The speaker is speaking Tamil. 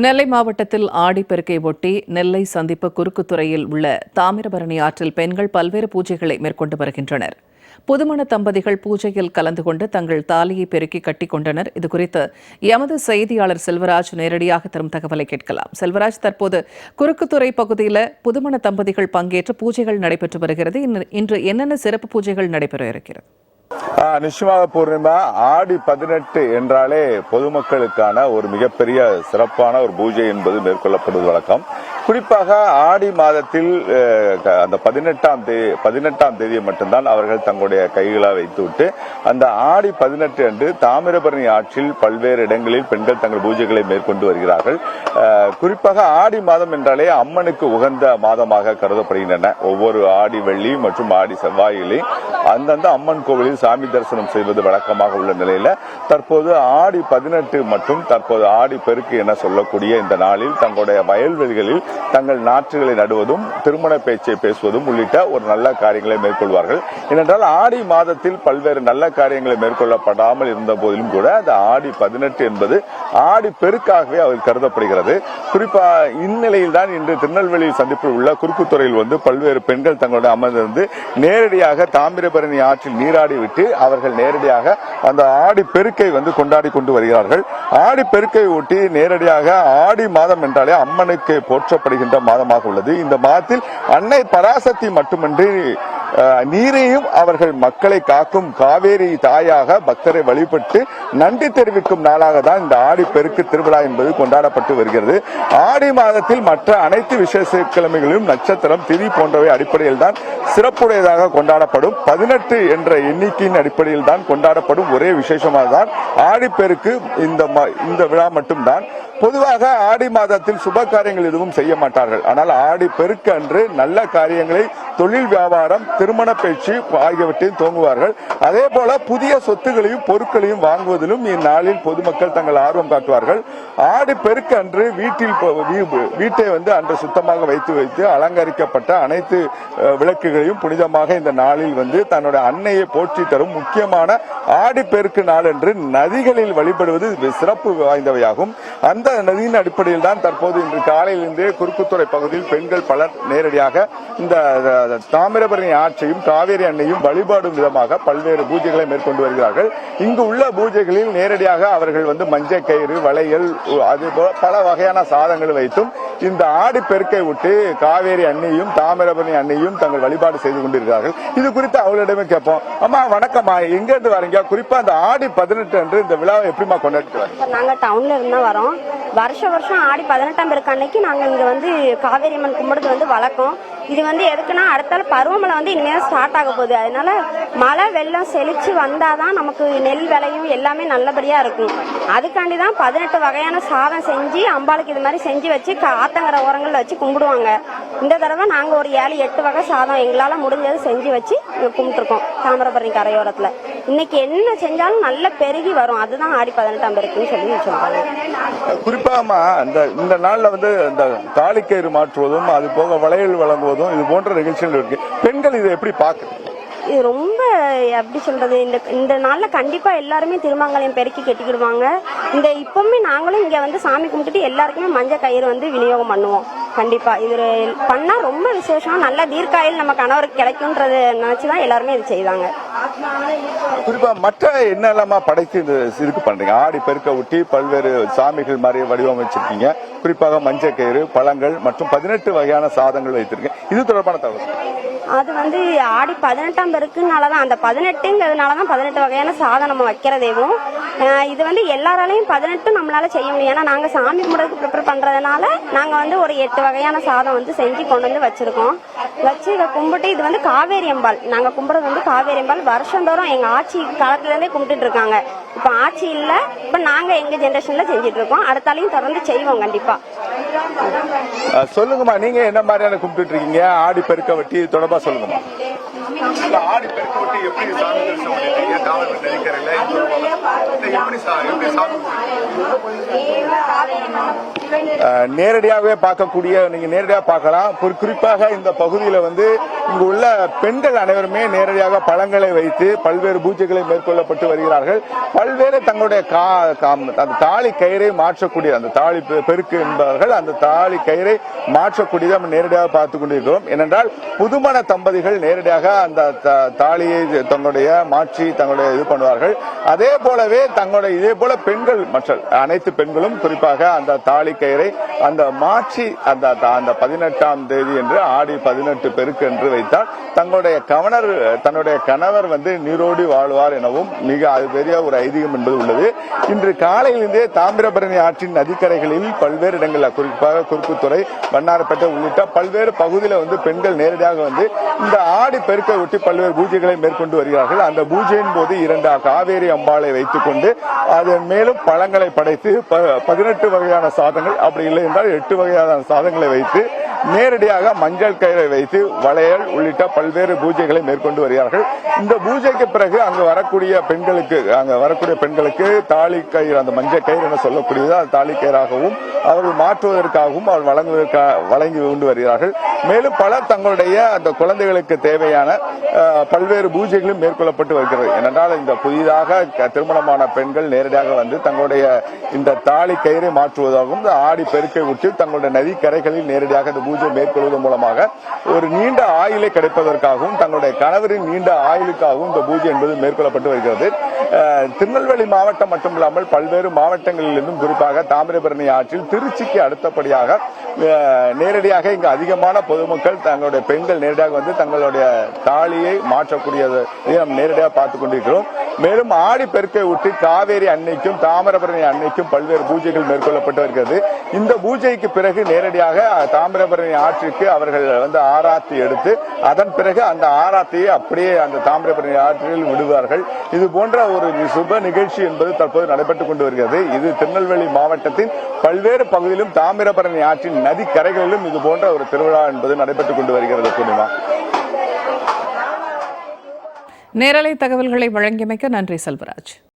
நெல்லை மாவட்டத்தில் ஆடிப்பெருக்கை ஒட்டி நெல்லை சந்திப்பு குறுக்குத்துறையில் உள்ள தாமிரபரணி ஆற்றில் பெண்கள் பல்வேறு பூஜைகளை மேற்கொண்டு வருகின்றனர். புதுமண தம்பதிகள் பூஜையில் கலந்து கொண்டு தங்கள் தாலியை பெருக்கி கட்டிக் கொண்டனர். இதுகுறித்து எமது செய்தியாளர் செல்வராஜ் நேரடியாக தரும் தகவலை கேட்கலாம். செல்வராஜ் தற்போது குறுக்குத்துறை பகுதியில் புதுமண தம்பதிகள் பங்கேற்று பூஜைகள் நடைபெற்று வருகிறது. இன்று- என்னென்ன சிறப்பு பூஜைகள் நடைபெற இருக்கிறது? நிச்சயமாக பூர்ணிமா ஆடி பதினெட்டு என்றாலே பொதுமக்களுக்கான ஒரு மிகப்பெரிய சிறப்பான ஒரு பூஜை என்பது மேற்கொள்ளப்படுவது வழக்கம். குறிப்பாக ஆடி மாதத்தில் அந்த பதினெட்டாம் தேதி பதினெட்டாம் தேதியை மட்டும்தான் அவர்கள் தங்களுடைய கைகளாக வைத்துவிட்டு அந்த ஆடி பதினெட்டு அன்று தாமிரபரணி ஆற்றில் பல்வேறு இடங்களில் பெண்கள் தங்கள் பூஜைகளை மேற்கொண்டு வருகிறார்கள். குறிப்பாக ஆடி மாதம் என்றாலே அம்மனுக்கு உகந்த மாதமாக கருதப்படுகின்றன. ஒவ்வொரு ஆடி வெள்ளி மற்றும் ஆடி செவ்வாயிலே அந்தந்த அம்மன் கோவிலில் சாமி தரிசனம் செய்வது வழக்கமாக உள்ள நிலையில தற்போது ஆடி பதினெட்டு மற்றும் தற்போது ஆடி பெருக்கு என சொல்லக்கூடிய இந்த நாளில் தங்களுடைய வயல்வெளிகளில் தங்கள் நாற்றுகளை நடுவதும் திருமண பேச்சை பேசுவதும் உள்ளிட்ட ஒரு நல்ல காரியங்களை மேற்கொள்வார்கள். ஏனென்றால் ஆடி மாதத்தில் பல்வேறு நல்ல காரியங்களை மேற்கொள்ளப்படாமல் இருந்த போதிலும் கூட அந்த ஆடி பதினெட்டு என்பது ஆடி பெருக்காகவே அவர் கருதப்படுகிறது. குறிப்பா இந்நிலையில் தான் இன்று திருநெல்வேலி சந்திப்பில் உள்ள குறுக்குத்துறையில் வந்து பல்வேறு பெண்கள் தங்களுடைய அமர்ந்திருந்து நேரடியாக தாமிரபரணி ஆற்றில் நீராடி விட்டு அவர்கள் நேரடியாக அந்த ஆடி பெருக்கை வந்து கொண்டாடி கொண்டு வருகிறார்கள். ஆடி பெருக்கை ஒட்டி நேரடியாக ஆடி மாதம் என்றாலே அம்மனுக்கு போற்றப்படுகின்ற மாதமாக உள்ளது. இந்த மாதத்தில் அன்னை பராசக்தி மட்டுமின்றி நீரையும் அவர்கள் மக்களை காக்கும் காவேரி தாயாக பக்தரை வழிபட்டு நன்றி தெரிவிக்கும் நாளாக தான் இந்த ஆடி பெருக்கு திருவிழா என்பது கொண்டாடப்பட்டு வருகிறது. ஆடி மாதத்தில் மற்ற அனைத்து விசேஷ கிழமைகளிலும் நட்சத்திரம் திதி போன்றவை அடிப்படையில் தான் சிறப்புடையதாக கொண்டாடப்படும். பதினெட்டு என்ற எண்ணிக்கையின் அடிப்படையில் தான் கொண்டாடப்படும். ஒரே விசேஷமாக தான் ஆடிப்பெருக்கு இந்த ம- இந்த விழா மட்டும்தான். பொதுவாக ஆடி மாதத்தில் சுப காரியங்கள் எதுவும் செய்ய மாட்டார்கள். ஆனால் ஆடி பெருக்கு அன்று நல்ல காரியங்களை தொழில் வியாபாரம் திருமண பேச்சு ஆகியவற்றையும் துவங்குவார்கள். அதே போல புதிய சொத்துகளையும் பொருட்களையும் வாங்குவதிலும் இந்நாளில் பொதுமக்கள் தங்கள் ஆர்வம் காட்டுவார்கள். ஆடி பெருக்கு அன்று வீட்டில் வீ- வீட்டை வந்து அன்று சுத்தமாக வைத்து வைத்து அலங்கரிக்கப்பட்ட அனைத்து விளக்குகளையும் புனிதமாக இந்த நாளில் வந்து தன்னுடைய அன்னையை போற்றி தரும் முக்கியமான ஆடி பெருக்கு நாள் என்று நதிகளில் வழிபடுவது சிறப்பு வாய்ந்தவையாகும். அந்த நதியின் அடிப்படையில் தான் தற்போது இன்று காலையிலிருந்தே குறுக்குத்துறை பகுதியில் பெண்கள் பலர் நேரடியாக இந்த தாமிரபரணி ஆற்றையும் காவேரி அன்னையும் வழிபாடும் விதமாக பல்வேறு பூஜைகளை மேற்கொண்டு வருகிறார்கள். இங்கு உள்ள பூஜைகளில் நேரடியாக அவர்கள் வந்து மஞ்சள் கயிறு வளையல் அதுபோல பல வகையான சாதங்கள் வைத்தும் இந்த ஆடி பெருக்கை விட்டு காவேரி அன்னையும் தாமிரபரணி அன்னையும் தங்கள் வழிபாடு செய்து கொண்டிருக்கிறார்கள். இது குறித்து அவர்களிடமே கேட்போம். அம்மா வணக்கம்மா. எங்க இருந்து வரீங்க? குறிப்பா இந்த ஆடி பதினெட்டு அன்று இந்த விழாவை எப்படிமா கொண்டாடிட்டு நாங்க டவுன்ல இருந்தா வரோம். வரோம் வருஷ வருஷம் ஆடி பதினெட்டாம் பேருக்கு அன்னைக்கு நாங்கள் இங்கே வந்து காவேரி அம்மன் கும்பிடுறது வந்து வழக்கம். இது வந்து எதுக்குன்னா அடுத்தால பருவமழை வந்து இனிமேல் ஸ்டார்ட் ஆக போகுது. அதனால மழை வெள்ளம் செழிச்சு வந்தாதான் நமக்கு நெல் விலையும் எல்லாமே நல்லபடியாக இருக்கும். அதுக்காண்டி தான் பதினெட்டு வகையான சாதம் செஞ்சு அம்பாளுக்கு இது மாதிரி செஞ்சு வச்சு ஆத்தங்கர ஓரங்களில் வச்சு கும்பிடுவாங்க. இந்த தடவை நாங்கள் ஒரு ஏழு எட்டு வகை சாதம் எங்களால் முடிஞ்சது செஞ்சு வச்சு இங்கே கும்பிட்டுருக்கோம். தாமிரபரணி கரையோரத்தில். இன்னைக்கு என்ன செஞ்சாலும் நல்ல பெருகி வரும். அதுதான் ஆடி பதினெட்டாம் பெருக்குன்னு சொல்லி சொல்றாங்க குறிப்பாமா இந்த இந்த நாள்ல வந்து இந்த தாலிக்கயிறு மாற்றுவதும் அது போக வளையல் வழங்குவதும் இது போன்ற நிகழ்ச்சிகள் இருக்கு. பெண்கள் இதை எப்படி பாக்குறீங்க இது ரொம்ப எப்படி சொல்றது இந்த இந்த நாள்ல கண்டிப்பா எல்லாருமே திருமாங்கல்யம் பெருக்கி கட்டிக்கிடுவாங்க. இந்த இப்பவுமே நாங்களும் இங்க வந்து சாமி கும்பிட்டுட்டு எல்லாருக்குமே மஞ்சள் கயிறு வந்து விநியோகம் பண்ணுவோம். கண்டிப்பா. இது பண்ணா ரொம்ப விசேஷம். நல்ல தீர்க்காயில் நம்ம கணவருக்கு கிடைக்கும்ன்றது நினைச்சுதான் எல்லாருமே இது செய்தாங்க குறிப்பா மற்ற என்னெல்லாமா படைத்து இந்த இதுக்கு பண்றீங்க? ஆடி பெருக்க ஒட்டி பல்வேறு சாமிகள் மாதிரி வடிவமைச்சிருக்கீங்க. குறிப்பாக மஞ்சள் கயிறு பழங்கள் மற்றும் பதினெட்டு வகையான சாதங்கள் வைத்திருக்கீங்க. இது தொடர்பான தகவல். அது வந்து ஆடி பதினெட்டாம் பெருக்குனால தான் அந்த பதினெட்டுங்கிறதுனால தான் பதினெட்டு வகையான சாதம் நம்ம வைக்கிறதேவும் இது வந்து எல்லாராலையும் பதினெட்டு நம்மளால செய்ய முடியும். ஏன்னா நாங்கள் சாமி கும்பிடறதுக்கு ப்ரிப்பேர் பண்ணுறதுனால நாங்கள் வந்து ஒரு எட்டு வகையான சாதம் வந்து செஞ்சு கொண்டு வந்து வச்சுருக்கோம். வச்சு இதை கும்பிட்டு இது வந்து காவேரி அம்பாள். நாங்கள் கும்பிட்றது வந்து காவேரி அம்பாள். வருஷந்தோறும் எங்கள் ஆட்சி காலத்துலேருந்தே கும்பிட்டுட்டு இருக்காங்க. இப்போ ஆட்சி இல்லை. இப்போ நாங்கள் எங்கள் ஜென்ரேஷனில் செஞ்சுட்டு இருக்கோம் அடுத்தாலையும் தொடர்ந்து செய்வோம் கண்டிப்பாக சொல்லுங்கம்மா நீங்க என்ன மாதிரியான கும்பிட்டு இருக்கீங்க? ஆடி பெருக்க வட்டி இது தொடர்பா சொல்லுங்கம்மா. ஆடி பெருக்க வட்டி எப்படி சாமி எப்படி சாமி நேரடியாகவே பார்க்கக்கூடிய நீங்க நேரடியாக பார்க்கலாம். குறிப்பாக இந்த பகுதியில் வந்து இங்கு உள்ள பெண்கள் அனைவருமே நேரடியாக பழங்களை வைத்து பல்வேறு பூஜைகளை மேற்கொள்ளப்பட்டு வருகிறார்கள். பல்வேறு தங்களுடைய கா- அந்த தாலி கயிறை மாற்றக்கூடிய அந்த தாலி பெ- பெருக்கு என்பவர்கள் அந்த தாலி கயிறை மாற்றக்கூடியதை நம்ம நேரடியாக பார்த்து கொண்டிருக்கிறோம். ஏனென்றால் புதுமண தம்பதிகள் நேரடியாக அந்த தாலியை தங்களுடைய மாற்றி தங்களுடைய இது பண்ணுவார்கள். அதே போலவே தங்களுடைய இதே போல பெண்கள் மற்ற அனைத்து பெண்களும் குறிப்பாக அந்த தாலி கயிறை அந்த மாற்றி அந்த அந்த பதினெட்டாம் தேதி என்று ஆடி பதினெட்டு பெருக்கு என்று வைத்தால் தங்களுடைய கவனர் தன்னுடைய கணவர் வந்து நீரோடி வாழ்வார் எனவும் மிக அது பெரிய ஒரு ஐதீகம் என்பது உள்ளது. இன்று காலையிலிருந்தே தாமிரபரணி ஆற்றின் நதிக்கரைகளில் பல்வேறு இடங்களில் குறிப்பாக குறுக்குத்துறை வண்ணாரப்பேட்டை உள்ளிட்ட பல்வேறு பகுதியில் வந்து பெண்கள் நேரடியாக வந்து இந்த ஆடி பெருக்கை ஒட்டி பல்வேறு பூஜைகளை மேற்கொண்டு வருகிறார்கள். அந்த பூஜையின் போது இரண்டு காவேரி அம்பாளை வைத்துக் கொண்டு அதன் மேலும் பழங்களை படைத்து ப- பதினெட்டு வகையான சாதங்கள் அப்படி இல்லை என்றால் எட்டு வகையான சாதங்களை வைத்து நேரடியாக மஞ்சள் கயிறை வைத்து வளையல் உள்ளிட்ட பல்வேறு பூஜைகளை மேற்கொண்டு வருகிறார்கள். இந்த பூஜைக்கு பிறகு அங்கு வரக்கூடிய பெண்களுக்கு அங்கு வரக்கூடிய பெண்களுக்கு தாலி கயிறு அந்த மஞ்சள் கயிறு என சொல்லக்கூடியது அது தாலி கயிறாகவும் அவர்கள் மாற்றுவதற்காகவும் அவள் வழங்குவதற்காக வழங்கி கொண்டு வருகிறார்கள். மேலும் பலர் தங்களுடைய அந்த குழந்தைகளுக்கு தேவையான பல்வேறு பூஜைகளும் மேற்கொள்ளப்பட்டு வருகிறது. ஏனென்றால் இந்த புதிதாக க- திருமணமான பெண்கள் நேரடியாக வந்து தங்களுடைய இந்த தாலி கயிறை மாற்றுவதாகவும் ஆடி பெருக்கை விட்டு தங்களுடைய நதி கரைகளில் நேரடியாக இந்த பூஜை மேற்கொள்வதன் மூலமாக ஒரு நீண்ட ஆயுளை கிடைப்பதற்காகவும் தங்களுடைய கணவரின் நீண்ட ஆயுளுக்காகவும் இந்த பூஜை என்பது மேற்கொள்ளப்பட்டு வருகிறது. திருநெல்வேலி மாவட்டம் மட்டுமில்லாமல் பல்வேறு மாவட்டங்களிலிருந்தும் குறிப்பாக தாமிரபரணி ஆற்றில் திருச்சிக்கு அடுத்தபடியாக நேரடியாக இங்கு அதிகமான பொதுமக்கள் தங்களுடைய பெண்கள் நேரடியாக வந்து தங்களுடைய தாலியை மாற்றக்கூடியதை நாம் நேரடியாக பார்த்துக் கொண்டிருக்கிறோம். மேலும் ஆடி பெருக்கை ஒட்டி காவேரி அன்னைக்கும் தாமிரபரணி அன்னைக்கும் பல்வேறு பூஜைகள் மேற்கொள்ளப்பட்டு வருகிறது. இந்த பூஜைக்கு பிறகு நேரடியாக தாமிரபரணி ஆற்றிற்கு அவர்கள் வந்து ஆராத்தி எடுத்து அதன் பிறகு அந்த ஆராத்தியை அப்படியே அந்த தாமிரபரணி ஆற்றில் விடுவார்கள். இது போன்ற ஒரு சுப நிகழ்ச்சி என்பது தற்போது நடைபெற்றுக் கொண்டு வருகிறது. இது திருநெல்வேலி மாவட்டத்தின் பல்வேறு பகுதியிலும் தாமிரபரணி ஆற்றின் நதி கரைகளிலும் இது போன்ற ஒரு திருவிழா என்பது நடைபெற்றுக் கொண்டு வருகிறது பூர்ணிமா. நேரலை தகவல்களை வழங்கியமைக்க நன்றி செல்வராஜ்.